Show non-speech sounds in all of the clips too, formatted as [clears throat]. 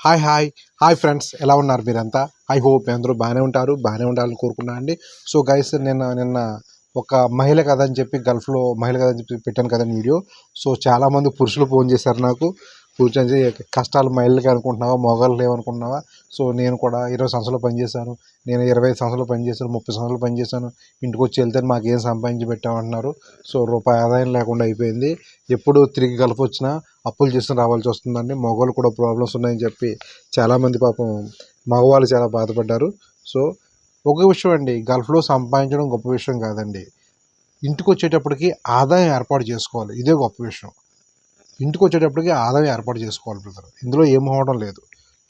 Hi hi. Hi friends ఎలా ఉన్నారు మీరంతా? ఐ హోప్ అందరూ బాగానే ఉంటారు బాగానే ఉండాలని కోరుకున్నాను అండి సో గైస్ నిన్న నిన్న ఒక మహిళ కథ అని చెప్పి గల్ఫ్లో మహిళ కథ అని చెప్పి పెట్టాను కదండి వీడియో. సో చాలామంది పురుషులు ఫోన్ చేశారు నాకు. కూర్చొని కష్టాలు మహిళలకి అనుకుంటున్నావా మొగాళ్ళు లేవనుకుంటున్నావా? సో నేను కూడా ఇరవై సంవత్సరాలు పనిచేశాను. నేను ఇరవై ఐదు సంవత్సరాలు పనిచేశాను ముప్పై సంవత్సరాలు పనిచేశాను. ఇంటికి వచ్చి వెళ్తే మాకు ఏం సంపాదించి పెట్టామంటున్నారు. సో రూపాయి ఆదాయం లేకుండా అయిపోయింది. ఎప్పుడు తిరిగి గల్ఫ్ వచ్చినా అప్పులు చేసుకుని రావాల్సి వస్తుందండి. మగవాళ్ళు కూడా ప్రాబ్లమ్స్ ఉన్నాయని చెప్పి చాలామంది పాపం మగవాళ్ళు చాలా బాధపడ్డారు. సో ఒక విషయం అండి గల్ఫ్లో సంపాదించడం గొప్ప విషయం కాదండి. ఇంటికి వచ్చేటప్పటికి ఆదాయం ఏర్పాటు చేసుకోవాలి. ఇదే గొప్ప విషయం. ఇంటికి వచ్చేటప్పటికి ఆదాయం ఏర్పాటు చేసుకోవాలి బ్రదర్ ఇందులో ఏం అవడం లేదు.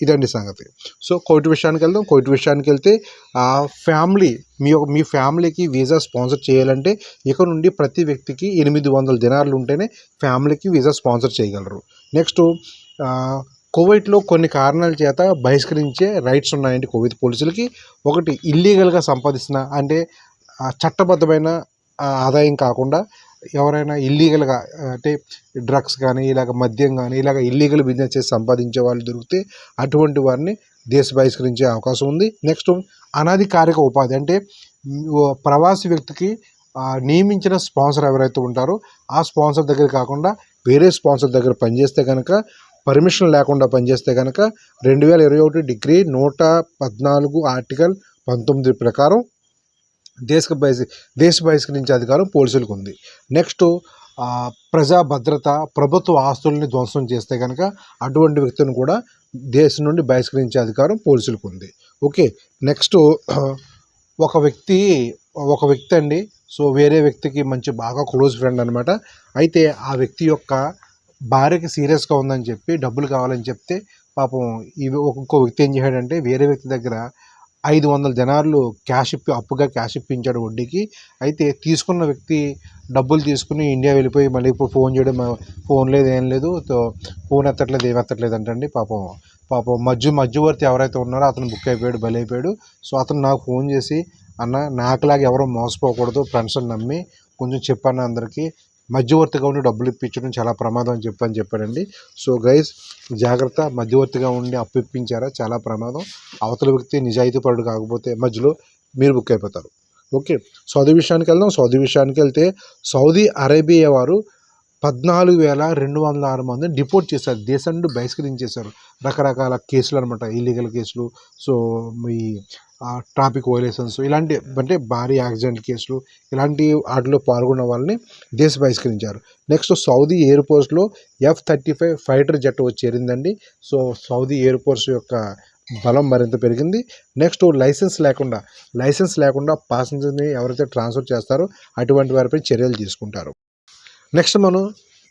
ఇదండి సంగతి. సో కోటి విషయానికి వెళ్దాం. కోటి విషయానికి వెళ్తే ఆ ఫ్యామిలీ మీ యొక్క మీ ఫ్యామిలీకి వీసా స్పాన్సర్ చేయాలంటే ఇక నుండి ప్రతి వ్యక్తికి ఎనిమిది వందల దినాలు ఉంటేనే ఫ్యామిలీకి వీసా స్పాన్సర్ చేయగలరు. నెక్స్ట్ కువైట్లో కొన్ని కారణాల చేత బహిష్కరించే రైట్స్ ఉన్నాయండి కువైట్ పోలీసులకి. ఒకటి ఇల్లీగల్గా సంపాదిస్తున్న అంటే చట్టబద్ధమైన ఆదాయం కాకుండా ఎవరైనా ఇల్లీగల్గా అంటే డ్రగ్స్ కానీ ఇలాగ మద్యం కానీ ఇలాగ ఇల్లీగల్ బిజినెస్ చేసి సంపాదించే వాళ్ళు దొరికితే అటువంటి వారిని దేశ బహిష్కరించే అవకాశం ఉంది. నెక్స్ట్ అనాధికారిక ఉపాధి అంటే ప్రవాసీ ప్రవాసి వ్యక్తికి నియమించిన స్పాన్సర్ ఎవరైతే ఉంటారో ఆ స్పాన్సర్ దగ్గర కాకుండా వేరే స్పాన్సర్ దగ్గర పనిచేస్తే కనుక పర్మిషన్ లేకుండా పనిచేస్తే కనుక రెండు వేల ఇరవై ఒకటి డిగ్రీ నూట పద్నాలుగు ఆర్టికల్ పంతొమ్మిది ప్రకారం దేశ బహిష్ దేశ బహిష్కరించే అధికారం పోలీసులకు ఉంది. నెక్స్ట్ ప్రజా భద్రత ప్రభుత్వ ఆస్తుల్ని ధ్వంసం చేస్తే కనుక అటువంటి వ్యక్తిని కూడా దేశం నుండి బహిష్కరించే అధికారం పోలీసులకు ఉంది. ఓకే నెక్స్ట్ [clears throat] ఒక వ్యక్తి ఒక వ్యక్తి అండి సో వేరే వ్యక్తికి మంచి బాగా క్లోజ్ ఫ్రెండ్ అనమాట అయితే ఆ వ్యక్తి యొక్క భార్యకి సీరియస్గా ఉందని చెప్పి డబ్బులు కావాలని చెప్తే పాపం ఇవి ఒక్కొక్క వ్యక్తి ఏం చేశాడంటే వేరే వ్యక్తి దగ్గర ఐదు వందల జనాలు క్యాష్ ఇప్పి అప్పుగా క్యాష్ ఇప్పించాడు వడ్డీకి. అయితే తీసుకున్న వ్యక్తి డబ్బులు తీసుకుని ఇండియా వెళ్ళిపోయి మళ్ళీ ఇప్పుడు ఫోన్ చేయడం ఫోన్ లేదు ఏం లేదు. ఫోన్ ఎత్తట్లేదు ఏం ఎత్తట్లేదు అంటండి పాపం. పాపం మధ్య మధ్యవర్తి ఎవరైతే ఉన్నారో అతను బుక్ అయిపోయాడు బలైపోయాడు. అయిపోయాడు సో అతను నాకు ఫోన్ చేసి అన్న నాకులాగా ఎవరో మోసపోకూడదు ఫ్రెండ్స్ని నమ్మి కొంచెం చెప్పాను అందరికీ. మధ్యవర్తిగా ఉండి డబ్బులు ఇప్పించడం చాలా ప్రమాదం అని చెప్పని చెప్పాడండి. సో గైస్ జాగ్రత్త మధ్యవర్తిగా ఉండి అప్పు ఇప్పించారా? చాలా ప్రమాదం. అవతల వ్యక్తి నిజాయితీపరుడు కాకపోతే మధ్యలో మీరు బుక్ అయిపోతారు. ఓకే సౌదీ విషయానికి వెళ్దాం. సౌదీ విషయానికి వెళ్తే సౌదీ అరేబియా వారు పద్నాలుగు వేల రెండు వందల ఆరు మందిని డిపోర్ట్ చేశారు. దేశం నుండి బహిష్కరించేశారు. రకరకాల కేసులు అనమాట ఇల్లీగల్ కేసులు. సో ఈ ట్రాఫిక్ వైలేషన్స్ ఇలాంటి అంటే భారీ యాక్సిడెంట్ కేసులు ఇలాంటి వాటిలో పాల్గొన్న వాళ్ళని దేశ బహిష్కరించారు. Next Saudi air ఫోర్స్లో F thirty five fighter jet వచ్చి చేరిందండి. సో సౌదీ ఎయిర్ ఫోర్స్ యొక్క బలం మరింత పెరిగింది. నెక్స్ట్ లైసెన్స్ లేకుండా లైసెన్స్ లేకుండా పాసెంజర్ని ఎవరైతే ట్రాన్స్ఫర్ చేస్తారో అటువంటి వారిపై చర్యలు తీసుకుంటారు. నెక్స్ట్ మనం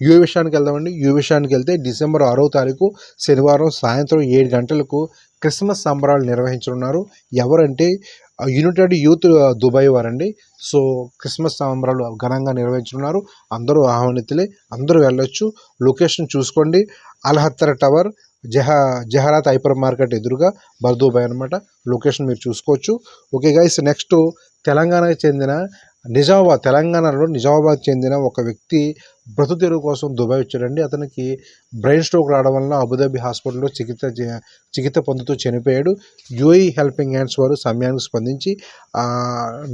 యూ విషయానికి వెళ్దామండి. యూ విషయానికి వెళ్తే డిసెంబర్ ఆరో తారీఖు శనివారం సాయంత్రం ఏడు గంటలకు క్రిస్మస్ సంబరాలు నిర్వహించనున్నారు. ఎవరంటే యునైటెడ్ యూత్ దుబాయ్ వారండి. సో క్రిస్మస్ సంబరాలు ఘనంగా నిర్వహించనున్నారు. అందరూ ఆహ్వానితులే. అందరూ వెళ్ళొచ్చు. లొకేషన్ చూసుకోండి. అల్హత్తర్ టవర్ జహా జహరాత్ హైపర్ మార్కెట్ ఎదురుగా బర్దూబాయ్ అనమాట లొకేషన్ మీరు చూసుకోవచ్చు. ఓకే గైస్ నెక్స్ట్ తెలంగాణకు చెందిన నిజామాబాద్ తెలంగాణలో నిజామాబాద్ చెందిన ఒక వ్యక్తి బ్రతుతెరువు కోసం దుబాయ్ వచ్చాడండి. అతనికి బ్రెయిన్ స్ట్రోక్ రావడం వల్ల అబుదాబి హాస్పిటల్లో చికిత్స చికిత్స పొందుతూ చనిపోయాడు. యూఐ హెల్పింగ్ హ్యాండ్స్ వారు సమయానికి స్పందించి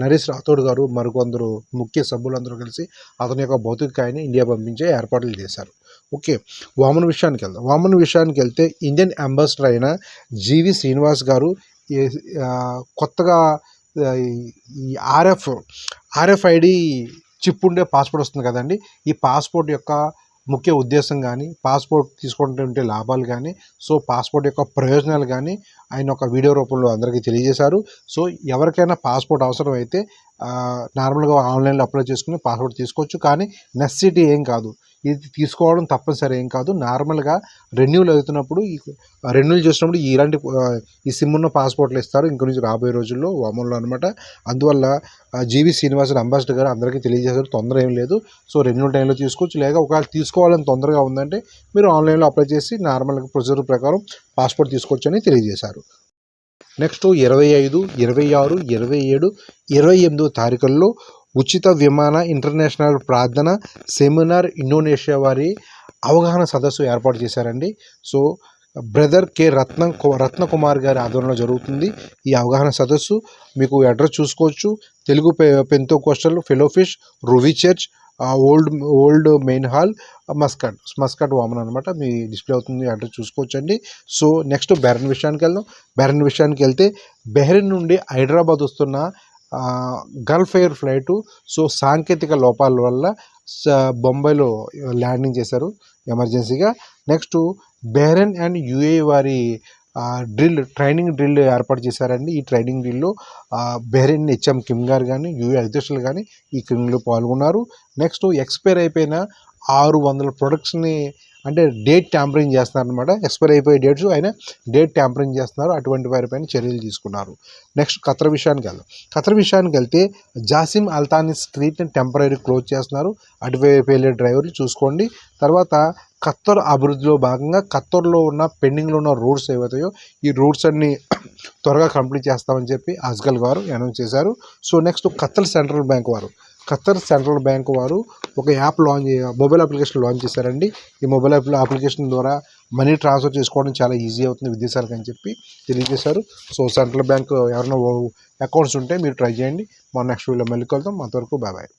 నరేష్ రాథోడ్ గారు మరికొందరు ముఖ్య సభ్యులందరూ కలిసి అతని యొక్క భౌతికాయాన్ని ఇండియా పంపించే ఏర్పాట్లు చేశారు. ఓకే వామన్ విషయానికి వెళ్దాం. వామన్ విషయానికి వెళ్తే ఇండియన్ అంబాసిడర్ అయిన జీవి శ్రీనివాస్ గారు కొత్తగా ఈ ఆర్ఎఫ్ ఆర్ఎఫ్ఐడి చిప్ ఉండే పాస్పోర్ట్ వస్తుంది కదండి. ఈ పాస్పోర్ట్ యొక్క ముఖ్య ఉద్దేశం కానీ పాస్పోర్ట్ తీసుకుంటుంటే లాభాలు కానీ సో పాస్పోర్ట్ యొక్క ప్రయోజనాలు కానీ ఆయన ఒక వీడియో రూపంలో అందరికీ తెలియజేశారు. సో ఎవరికైనా పాస్పోర్ట్ అవసరం అయితే నార్మల్గా ఆన్లైన్లో అప్లై చేసుకుని పాస్పోర్ట్ తీసుకోవచ్చు. కానీ నెస్సిటీ ఏం కాదు. ఇది తీసుకోవడం తప్పనిసరి ఏం కాదు. నార్మల్గా రెన్యూల్ అవుతున్నప్పుడు ఈ రెన్యూల్ చేసినప్పుడు ఇలాంటి ఈ సిమ్ ఉన్న పాస్పోర్ట్లు ఇస్తారు. ఇంక నుంచి రాబోయే రోజుల్లో వామన్లో అనమాట అందువల్ల ఆ, జీవి శ్రీనివాసన్ అంబాసిడర్ గారు అందరికీ తెలియజేశారు. తొందర ఏం లేదు. సో రెన్యూల్ టైంలో తీసుకోవచ్చు. లేదా ఒకవేళ తీసుకోవాలని తొందరగా ఉందంటే మీరు ఆన్లైన్లో అప్లై చేసి నార్మల్గా ప్రొసీజర్ ప్రకారం పాస్పోర్ట్ తీసుకోవచ్చు అని తెలియజేశారు. నెక్స్ట్ ఇరవై ఐదు ఇరవై ఆరు ఇరవై ఏడు ఇరవై ఎనిమిదో తారీఖుల్లో ఉచిత విమాన ఇంటర్నేషనల్ ప్రార్థన సెమినార్ ఇండోనేషియా వారి అవగాహన సదస్సు ఏర్పాటు చేశారండి. So brother K. Ratnam Ratnakumar గారి ఆధ్వర్యంలో జరుగుతుంది ఈ అవగాహన సదస్సు. మీకు అడ్రస్ చూసుకోవచ్చు. తెలుగు పె Pentecostal fellowship Ruwi church old old main hall Muscat Muscat Oman అనమాట మీ డిస్ప్లే అవుతుంది అడ్రస్ చూసుకోవచ్చండి. సో నెక్స్ట్ బెహ్రెన్ విషయానికి వెళ్దాం. బెహ్రెన్ విషయానికి వెళ్తే బెహ్రెన్ నుండి హైదరాబాద్ వస్తున్న గల్ఫ్ ఎయిర్ ఫ్లైటు సో సాంకేతిక లోపాల వల్ల స- బొంబాయిలో ల్యాండింగ్ చేశారు ఎమర్జెన్సీగా. నెక్స్ట్ బెహ్రెన్ అండ్ యుఏ వారి డ్రిల్ ట్రైనింగ్ డ్రిల్ ఏర్పాటు చేశారండి. ఈ ట్రైనింగ్ డ్రిల్లో ఆ, బెహ్రెన్ హెచ్ఎం కిమ్ గారు కానీ యుఏ అధ్యక్షులు కానీ ఈ క్రిమిలో పాల్గొన్నారు. నెక్స్ట్ ఎక్స్పైర్ అయిపోయిన ఆరు వందల ప్రొడక్ట్స్ని అంటే డేట్ ట్యాంపరింగ్ చేస్తున్నారనమాట ఎక్స్పైర్ అయిపోయే డేట్స్ ఆయన డేట్ ట్యాంపరింగ్ చేస్తున్నారు. అటువంటి వారిపైన చర్యలు తీసుకున్నారు. నెక్స్ట్ ఖతర్ విషయానికి వెళ్దాం. ఖతర్ విషయానికి వెళ్తే జాసిమ్ అల్తాని స్ట్రీట్ని టెంపరీ క్లోజ్ చేస్తున్నారు. అటువైపు వెళ్ళే డ్రైవర్లు చూసుకోండి. తర్వాత ఖత్తర్ అభివృద్ధిలో భాగంగా ఖత్తర్లో ఉన్న పెండింగ్లో ఉన్న రోడ్స్ ఏవైతాయో ఈ రోడ్స్ అన్ని త్వరగా కంప్లీట్ చేస్తామని చెప్పి అజ్గల్ గారు అనౌన్స్ చేశారు. So next Qatar central bank వారు ఖతర్ సెంట్రల్ బ్యాంక్ వారు ఒక app launch mobile application launch చేశారండి. ఈ మొబైల్ అప్లికేషన్ ద్వారా మనీ ట్రాన్స్ఫర్ చేసుకోవడం చాలా ఈజీ అవుతుంది విదేశాలకు అని చెప్పి తెలియజేశారు. సో సెంట్రల్ బ్యాంక్ ఎవరైనా అకౌంట్స్ ఉంటే మీరు ట్రై చేయండి. మా నెక్స్ట్ వీడియో మళ్ళీ కలుద్దాం. అంతవరకు బాయ్ బాయ్